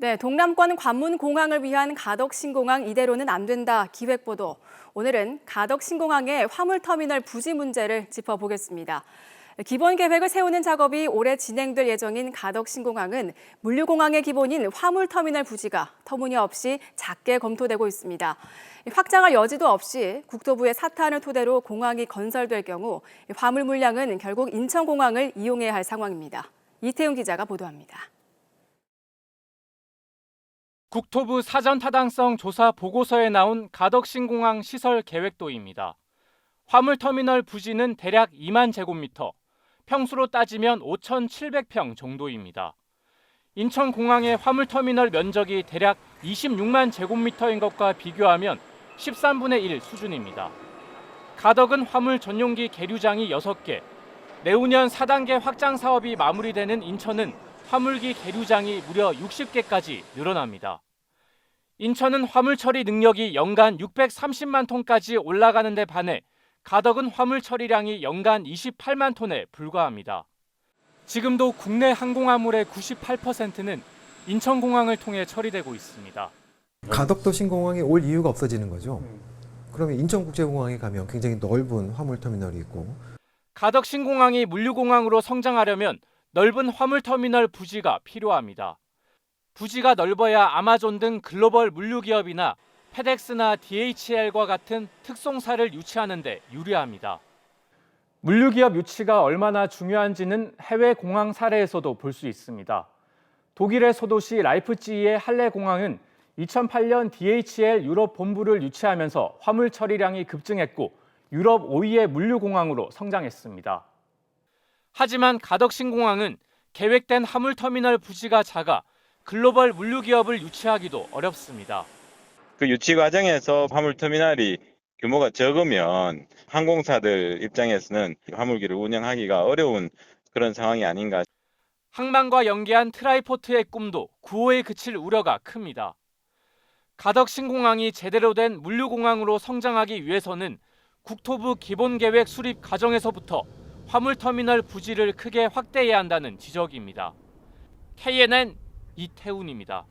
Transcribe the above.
네, 동남권 관문 공항을 위한 가덕 신공항 이대로는 안 된다 기획 보도. 오늘은 가덕 신공항의 화물 터미널 부지 문제를 짚어보겠습니다. 기본 계획을 세우는 작업이 올해 진행될 예정인 가덕 신공항은 물류공항의 기본인 화물 터미널 부지가 터무니없이 작게 검토되고 있습니다. 확장할 여지도 없이 국토부의 사탄을 토대로 공항이 건설될 경우 화물 물량은 결국 인천공항을 이용해야 할 상황입니다. 이태용 기자가 보도합니다. 국토부 사전 타당성 조사 보고서에 나온 가덕신공항 시설 계획도입니다. 화물터미널 부지는 대략 2만 제곱미터, 평수로 따지면 5,700평 정도입니다. 인천공항의 화물터미널 면적이 대략 26만 제곱미터인 것과 비교하면 13분의 1 수준입니다. 가덕은 화물 전용기 계류장이 6개, 내후년 4단계 확장 사업이 마무리되는 인천은 화물기 계류장이 무려 60개까지 늘어납니다. 인천은 화물 처리 능력이 연간 630만 톤까지 올라가는 데 반해 가덕은 화물 처리량이 연간 28만 톤에 불과합니다. 지금도 국내 항공화물의 98%는 인천공항을 통해 처리되고 있습니다. 가덕도 신공항이 올 이유가 없어지는 거죠. 그러면 인천국제공항에 가면 굉장히 넓은 화물 터미널이 있고 가덕 신공항이 물류공항으로 성장하려면 넓은 화물 터미널 부지가 필요합니다. 부지가 넓어야 아마존 등 글로벌 물류기업이나 페덱스나 DHL과 같은 특송사를 유치하는 데 유리합니다. 물류기업 유치가 얼마나 중요한지는 해외 공항 사례에서도 볼 수 있습니다. 독일의 소도시 라이프치히의 할레 공항은 2008년 DHL 유럽 본부를 유치하면서 화물 처리량이 급증했고 유럽 5위의 물류공항으로 성장했습니다. 하지만 가덕신공항은 계획된 화물터미널 부지가 작아 글로벌 물류기업을 유치하기도 어렵습니다. 그 유치 과정에서 화물터미널이 규모가 적으면 항공사들 입장에서는 화물기를 운영하기가 어려운 그런 상황이 아닌가. 항만과 연계한 트라이포트의 꿈도 구호에 그칠 우려가 큽니다. 가덕 신공항이 제대로 된 물류공항으로 성장하기 위해서는 국토부 기본계획 수립 과정에서부터 화물터미널 부지를 크게 확대해야 한다는 지적입니다. KNN 이태훈입니다.